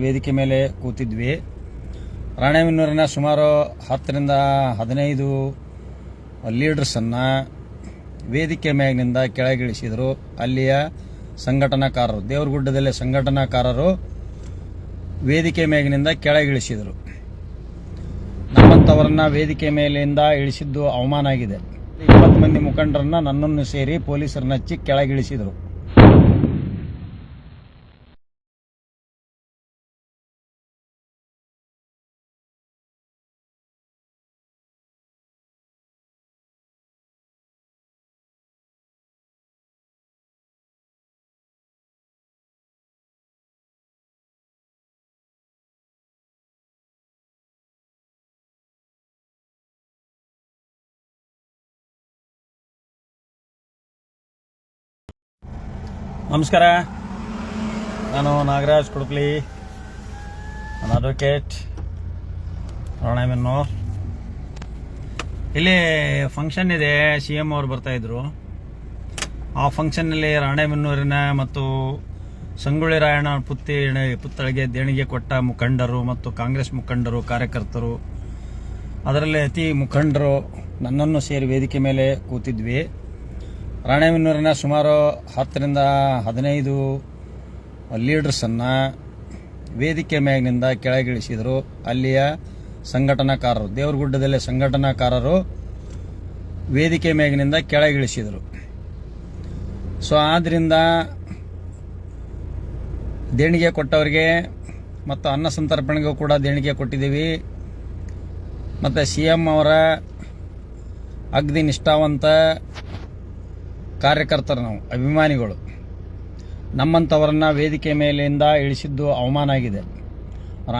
ವೇದಿಕೆ ಮೇಲೆ ಕೂತಿದ್ವಿ. ರಾಣೆಬೆನ್ನೂರಿನ ಸುಮಾರು ಹತ್ತರಿಂದ ಹದಿನೈದು ಲೀಡರ್ಸನ್ನು ವೇದಿಕೆ ಮ್ಯಾಗಿನಿಂದ ಕೆಳಗಿಳಿಸಿದರು. ಅಲ್ಲಿಯ ಸಂಘಟನಾಕಾರರು, ದೇವರಗುಡ್ಡದಲ್ಲಿ ಸಂಘಟನಾಕಾರರು ವೇದಿಕೆ ಮ್ಯಾಗಿನಿಂದ ಕೆಳಗಿಳಿಸಿದರು. ನಮ್ಮಂಥವರನ್ನ ವೇದಿಕೆ ಮೇಲಿಂದ ಇಳಿಸಿದ್ದು ಅವಮಾನ ಆಗಿದೆ. ಇಪ್ಪತ್ತು ಮಂದಿ ಮುಖಂಡರನ್ನ ನನ್ನನ್ನು ಸೇರಿ ಪೊಲೀಸರನ್ನ ಹಚ್ಚಿ ಕೆಳಗಿಳಿಸಿದರು. ನಮಸ್ಕಾರ. ನಾನು ನಾಗರಾಜ್ ಕುಡುಕ್ಲಿ. ನಾನು ಅಡ್ವೊಕೇಟ್ ರಾಣೆಬೆನ್ನೂರ್ ಇಲ್ಲಿ ಫಂಕ್ಷನ್ ಇದೆ ಸಿ ಎಂ ಅವರು ಬರ್ತಾ ಇದ್ರು. ಆ ಫಂಕ್ಷನ್ನಲ್ಲಿ ರಾಣೆಬೆನ್ನೂರಿನ ಮತ್ತು ಸಂಗೊಳ್ಳಿ ರಾಯಣ್ಣ ಪುತ್ತಿ ಪುತ್ಥಳಿಗೆ ದೇಣಿಗೆ ಕೊಟ್ಟ ಮುಖಂಡರು ಮತ್ತು ಕಾಂಗ್ರೆಸ್ ಮುಖಂಡರು, ಕಾರ್ಯಕರ್ತರು. ಅದರಲ್ಲಿ ಅತಿ ಮುಖಂಡರು ನನ್ನನ್ನು ಸೇರಿ ವೇದಿಕೆ ಮೇಲೆ ಕೂತಿದ್ವಿ. ರಾಣೆಬೆನ್ನೂರಿನ ಸುಮಾರು ಹತ್ತರಿಂದ ಹದಿನೈದು ಲೀಡರ್ಸನ್ನು ವೇದಿಕೆ ಮ್ಯಾಗಿನಿಂದ ಕೆಳಗಿಳಿಸಿದರು. ಅಲ್ಲಿಯ ಸಂಘಟನಾಕಾರರು, ದೇವರಗುಡ್ಡದಲ್ಲಿ ಸಂಘಟನಾಕಾರರು ವೇದಿಕೆ ಮ್ಯಾಗಿನಿಂದ ಕೆಳಗಿಳಿಸಿದರು. ಸೊ ಆದ್ದರಿಂದ ದೇಣಿಗೆ ಕೊಟ್ಟವರಿಗೆ ಮತ್ತು ಅನ್ನ ಸಂತರ್ಪಣೆಗೂ ಕೂಡ ದೇಣಿಗೆ ಕೊಟ್ಟಿದ್ದೀವಿ. ಮತ್ತು ಸಿ ಎಂ ಅವರ ಅಗ್ದಿ ನಿಷ್ಠಾವಂತ ಕಾರ್ಯಕರ್ತರು ನಾವು, ಅಭಿಮಾನಿಗಳು. ನಮ್ಮಂಥವರನ್ನು ವೇದಿಕೆ ಮೇಲಿಂದ ಇಳಿಸಿದ್ದು ಅವಮಾನ ಆಗಿದೆ.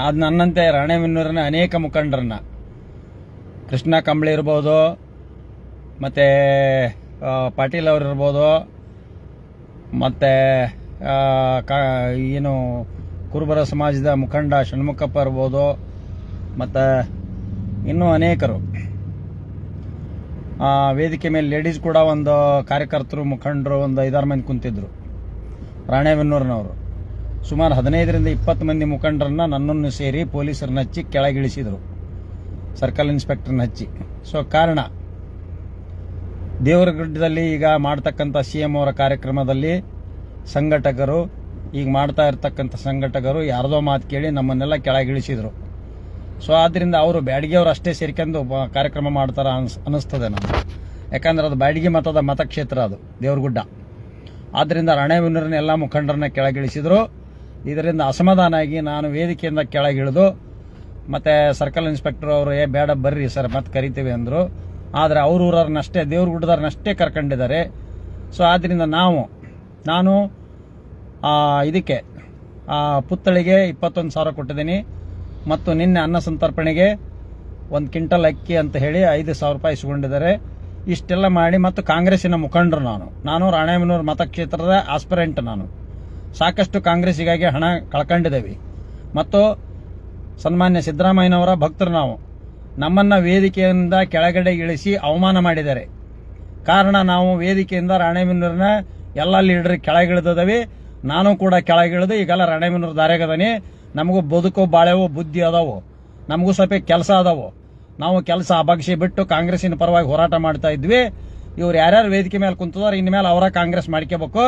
ಅದು ನನ್ನಂತೆ ರಾಣೆಬೆನ್ನೂರಿನ ಅನೇಕ ಮುಖಂಡರನ್ನು. ಕೃಷ್ಣ ಕಂಬಳಿ ಇರ್ಬೋದು, ಮತ್ತು ಪಾಟೀಲ್ ಅವರು ಇರ್ಬೋದು, ಮತ್ತು ಕಾ, ಏನು, ಕುರುಬರ ಸಮಾಜದ ಮುಖಂಡ ಷಣ್ಮುಖಪ್ಪ ಇರ್ಬೋದು, ಮತ್ತು, ಇನ್ನೂ ಅನೇಕರು. ವೇದಿಕೆ ಮೇಲೆ ಲೇಡೀಸ್ ಕೂಡ ಒಂದು ಕಾರ್ಯಕರ್ತರು, ಮುಖಂಡರು, ಒಂದು ಐದಾರು ಮಂದಿ ಕುಂತಿದ್ರು. ರಾಣೆಬೆನ್ನೂರಿನವರು. ಸುಮಾರು ಹದಿನೈದರಿಂದ ಇಪ್ಪತ್ತು ಮಂದಿ ಮುಖಂಡರನ್ನ ನನ್ನನ್ನು ಸೇರಿ ಪೊಲೀಸರನ್ನ ಹಚ್ಚಿ ಕೆಳಗಿಳಿಸಿದರು. ಸರ್ಕಲ್ ಇನ್ಸ್ಪೆಕ್ಟರ್ನ ಹಚ್ಚಿ. ಸೊ ಕಾರಣ. ದೇವರಗುಡ್ಡದಲ್ಲಿ ಈಗ ಮಾಡ್ತಕ್ಕಂಥ ಸಿ ಎಂ ಅವರ ಕಾರ್ಯಕ್ರಮದಲ್ಲಿ ಸಂಘಟಕರು, ಈಗ ಮಾಡ್ತಾ ಇರ್ತಕ್ಕಂಥ ಸಂಘಟಕರು ಯಾರದೋ ಮಾತು ಕೇಳಿ ನಮ್ಮನ್ನೆಲ್ಲ ಕೆಳಗಿಳಿಸಿದರು. ಸೊ ಆದ್ರಿಂದ ಅವರು ಬ್ಯಾಡಗಿಯವರು ಅಷ್ಟೇ ಸೇರ್ಕೊಂಡು ಕಾರ್ಯಕ್ರಮ ಮಾಡ್ತಾರ ಅನ್ಸ್ ಅನಿಸ್ತದೆ ನಮ್ಗೆ. ಯಾಕಂದ್ರೆ ಅದು ಬ್ಯಾಡಗಿ ಮತದ ಮತಕ್ಷೇತ್ರ ಅದು, ದೇವ್ರಗುಡ್ಡ. ಆದ್ರಿಂದ ರಾಣೆಬೆನ್ನೂರಿನ ಎಲ್ಲ ಮುಖಂಡರನ್ನ ಕೆಳಗಿಳಿಸಿದ್ರು. ಇದರಿಂದ ಅಸಮಾಧಾನ ಆಗಿ ನಾನು ವೇದಿಕೆಯಿಂದ ಕೆಳಗಿಳಿದು, ಮತ್ತೆ ಸರ್ಕಲ್ ಇನ್ಸ್ಪೆಕ್ಟರ್ ಅವರು, ಏ, ಬೇಡ, ಬರ್ರಿ ಸರ್, ಮತ್ತೆ ಕರಿತೀವಿ ಅಂದರು. ಆದರೆ ದೇವ್ರ ದೇವ್ರಗುಡ್ಡದವ್ರನ್ನಷ್ಟೇ ಕರ್ಕೊಂಡಿದ್ದಾರೆ. ಸೊ ಆದ್ರಿಂದ ನಾವು, ನಾನು ಇದಕ್ಕೆ ಪುತ್ಥಳಿಗೆ ಇಪ್ಪತ್ತೊಂದು ಸಾವಿರ ಕೊಟ್ಟಿದ್ದೀನಿ. ಮತ್ತು ನಿನ್ನೆ ಅನ್ನ ಸಂತರ್ಪಣೆಗೆ ಒಂದು ಕ್ವಿಂಟಲ್ ಅಕ್ಕಿ ಅಂತ ಹೇಳಿ ಐದು ಸಾವಿರ ರೂಪಾಯಿ ಇಸ್ಕೊಂಡಿದ್ದಾರೆ. ಇಷ್ಟೆಲ್ಲ ಮಾಡಿ ಮತ್ತು ಕಾಂಗ್ರೆಸ್ಸಿನ ಮುಖಂಡರು ನಾನು. ನಾನು ರಾಣೆಬೆನ್ನೂರು ಮತಕ್ಷೇತ್ರದ ಆಸ್ಪಿರೆಂಟ್ ನಾನು. ಸಾಕಷ್ಟು ಕಾಂಗ್ರೆಸ್ಸಿಗಾಗಿ ಹಣ ಕಳ್ಕೊಂಡಿದ್ದೇವೆ. ಮತ್ತು ಸನ್ಮಾನ್ಯ ಸಿದ್ದರಾಮಯ್ಯನವರ ಭಕ್ತರು ನಾವು. ನಮ್ಮನ್ನು ವೇದಿಕೆಯಿಂದ ಕೆಳಗಡೆ ಇಳಿಸಿ ಅವಮಾನ ಮಾಡಿದ್ದಾರೆ. ಕಾರಣ ನಾವು ವೇದಿಕೆಯಿಂದ ರಾಣೆಬೆನ್ನೂರಿನ ಎಲ್ಲ ಲೀಡರ್ ಕೆಳಗಿಳಿದದವಿ ನಾನು ಕೂಡ ಕೆಳಗಿಳಿದು ಈಗೆಲ್ಲ ರಾಣೆಬೆನ್ನೂರು ದಾರ್ಯಾಗದನಿ ನಮಗೂ ಬದುಕು ಬಾಳೆವು, ಬುದ್ಧಿ ಅದಾವು. ನಮಗೂ ಸ್ವಲ್ಪ ಕೆಲಸ ಅದಾವು. ನಾವು ಕೆಲಸ ಅಭಗಿಸಿ ಬಿಟ್ಟು ಕಾಂಗ್ರೆಸ್ಸಿನ ಪರವಾಗಿ ಹೋರಾಟ ಮಾಡ್ತಾ ಇದ್ವಿ. ಇವ್ರು ಯಾರ್ಯಾರು ವೇದಿಕೆ ಮೇಲೆ ಕುಂತದಾರ ಇನ್ಮೇಲೆ ಅವರ ಕಾಂಗ್ರೆಸ್ ಮಾಡ್ಕೋಬೇಕು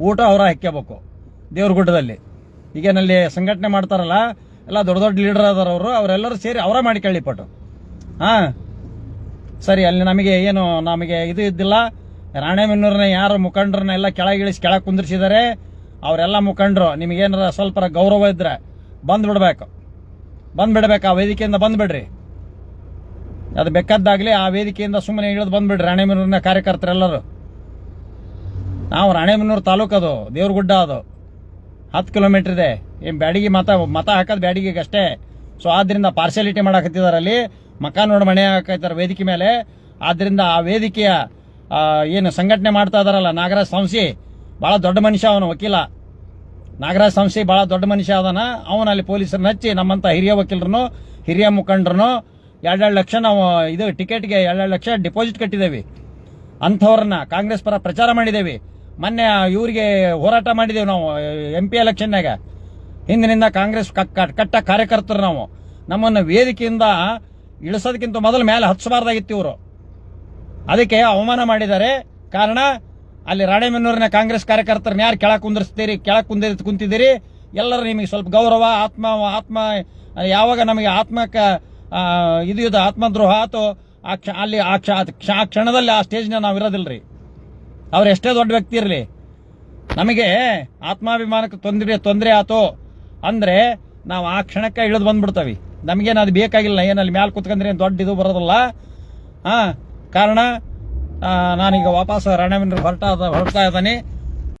ಊಟ ಅವರ ಹಾಕ್ಕೋಬೇಕು ದೇವ್ರಗುಡ್ಡದಲ್ಲಿ ಈಗೇನಲ್ಲಿ ಸಂಘಟನೆ ಮಾಡ್ತಾರಲ್ಲ, ಎಲ್ಲ ದೊಡ್ಡ ದೊಡ್ಡ ಲೀಡರ್ ಅದಾರ ಅವರು, ಅವರೆಲ್ಲರೂ ಸೇರಿ ಅವರ ಮಾಡಿಕೊಳ್ಳಿ ಪಟ್ಟು ಹಾ? ಸರಿ, ಅಲ್ಲಿ ನಮಗೆ ಏನು, ನಮಗೆ ಇದು ಇದ್ದಿಲ್ಲ. ರಾಣೆಬೆನ್ನೂರಿನ ಯಾರು ಮುಖಂಡರನ್ನ ಎಲ್ಲ ಕೆಳಗಿಳಿಸಿ ಕೆಳಗೆ ಕುಂದಿರ್ಸಿದ್ದಾರೆ. ಅವರೆಲ್ಲ ಮುಖಂಡರು, ನಿಮಗೇನಾರ ಸ್ವಲ್ಪ ಗೌರವ ಇದ್ರೆ ಬಂದ್ ಬಿಡ್ಬೇಕು ಬಂದ್ ಬಿಡ್ಬೇಕು ಆ ವೇದಿಕೆಯಿಂದ ಬಂದ್ ಬಿಡ್ರಿ ಅದು ಬೇಕಾದ್ದಾಗಲಿ ಆ ವೇದಿಕೆಯಿಂದ ಸುಮ್ಮನೆ ಇಳಿದು ಬಂದ್ಬಿಡ್ರಿ ರಾಣೆಬೆನ್ನೂರಿನ ಕಾರ್ಯಕರ್ತರೆಲ್ಲರೂ. ನಾವು ರಾಣೆಬೆನ್ನೂರು ತಾಲೂಕು ಅದು, ದೇವ್ರಗುಡ್ಡ ಅದು. ಹತ್ತು ಕಿಲೋಮೀಟರ್ ಇದೆ. ಏನು ಬ್ಯಾಡಿಗೆ ಮತ ಮತ ಹಾಕೋದು ಬ್ಯಾಡಿಗೆಗೆ ಅಷ್ಟೇ ಸೊ ಆದ್ದರಿಂದ ಪಾರ್ಶಾಲಿಟಿ ಮಾಡಾಕತ್ತಿದ್ದಾರೆ ಅಲ್ಲಿ. ಮಕ ನೋಡಿ ಮಣೆ ಹಾಕೈತಾರೆ ವೇದಿಕೆ ಮೇಲೆ. ಆದ್ದರಿಂದ ಆ ವೇದಿಕೆಯ ಏನು ಸಂಘಟನೆ ಮಾಡ್ತಾ ಇದಾರಲ್ಲ ನಾಗರಾಜ್ ಸಂಸಿ ಭಾಳ ದೊಡ್ಡ ಮನುಷ್ಯ ಅವನು, ವಕೀಲ. ನಾಗರಾಜ್ ಸಂಸ್ಥೆ ಬಹಳ ದೊಡ್ಡ ಮನುಷ್ಯ ಅದನ ಅವನ ಅಲ್ಲಿ ಪೊಲೀಸರನ್ನ ಹಚ್ಚಿ ನಮ್ಮಂತ ಹಿರಿಯ ವಕೀಲರನ್ನು, ಹಿರಿಯ ಮುಖಂಡರನ್ನು ಎರಡೆರಡು ಲಕ್ಷ ನಾವು ಇದು ಟಿಕೆಟ್ಗೆ ಎರಡೆರಡು ಲಕ್ಷ ಡಿಪಾಸಿಟ್ ಕಟ್ಟಿದ್ದೇವೆ. ಅಂಥವ್ರನ್ನ ಕಾಂಗ್ರೆಸ್ ಪರ ಪ್ರಚಾರ ಮಾಡಿದ್ದೇವೆ. ಮೊನ್ನೆ ಇವರಿಗೆ ಹೋರಾಟ ಮಾಡಿದ್ದೇವೆ ನಾವು ಎಂ ಪಿ ಎಲೆಕ್ಷನ್ನಾಗ ಹಿಂದಿನಿಂದ ಕಾಂಗ್ರೆಸ್ ಕಟ್ಟ ಕಾರ್ಯಕರ್ತರು ನಾವು. ನಮ್ಮನ್ನು ವೇದಿಕೆಯಿಂದ ಇಳಿಸೋದಕ್ಕಿಂತ ಮೊದಲು ಮೇಲೆ ಹಚ್ಚಬಾರ್ದಾಗಿತ್ತು ಇವರು. ಅದಕ್ಕೆ ಅವಮಾನ ಮಾಡಿದ್ದಾರೆ. ಕಾರಣ ಅಲ್ಲಿ ರಾಣೆಬೆನ್ನೂರಿನ ಕಾಂಗ್ರೆಸ್ ಕಾರ್ಯಕರ್ತರನ್ನ ಯಾರು ಕೆಳ ಕುಂದಿರ್ಸ್ತೀರಿ ಕೆಳ ಕುಂದಿ ಕುಂತಿದ್ದೀರಿ, ಎಲ್ಲರೂ ನಿಮಗೆ ಸ್ವಲ್ಪ ಗೌರವ, ಆತ್ಮ ಆತ್ಮ, ಯಾವಾಗ ನಮಗೆ ಆತ್ಮಕ ಇದು ಇದು, ಆತ್ಮದ್ರೋಹ ಆತು, ಆ ಕ್ಷ, ಅಲ್ಲಿ ಆ ಕ್ಷ ಆ ಕ್ಷ- ಆ ಕ್ಷಣದಲ್ಲಿ ಆ ಸ್ಟೇಜ್ನ ನಾವು ಇರೋದಿಲ್ಲರಿ ಅವ್ರು ಎಷ್ಟೇ ದೊಡ್ಡ ವ್ಯಕ್ತಿ ಇರಲಿ, ನಮಗೆ ಆತ್ಮಾಭಿಮಾನಕ್ಕೆ ತೊಂದರೆ ತೊಂದರೆ ಆತು, ಅಂದರೆ ನಾವು ಆ ಕ್ಷಣಕ್ಕೆ ಇಳಿದು ಬಂದ್ಬಿಡ್ತೀವಿ. ನಮಗೇನು ಅದು ಬೇಕಾಗಿಲ್ಲ ಏನಲ್ಲಿ ಮ್ಯಾಲೆ ಕುತ್ಕೊಂಡ್ರೆ ಏನು ದೊಡ್ಡ ಇದು ಬರೋದಲ್ಲ. ಹಾಂ ಕಾರಣ ನಾನೀಗ ವಾಪಸ್ ರಾಣೆಬೆನ್ನೂರು ಹೊರಟ ಹೊರಡ್ತಾ ಇದ್ದಾನೆ.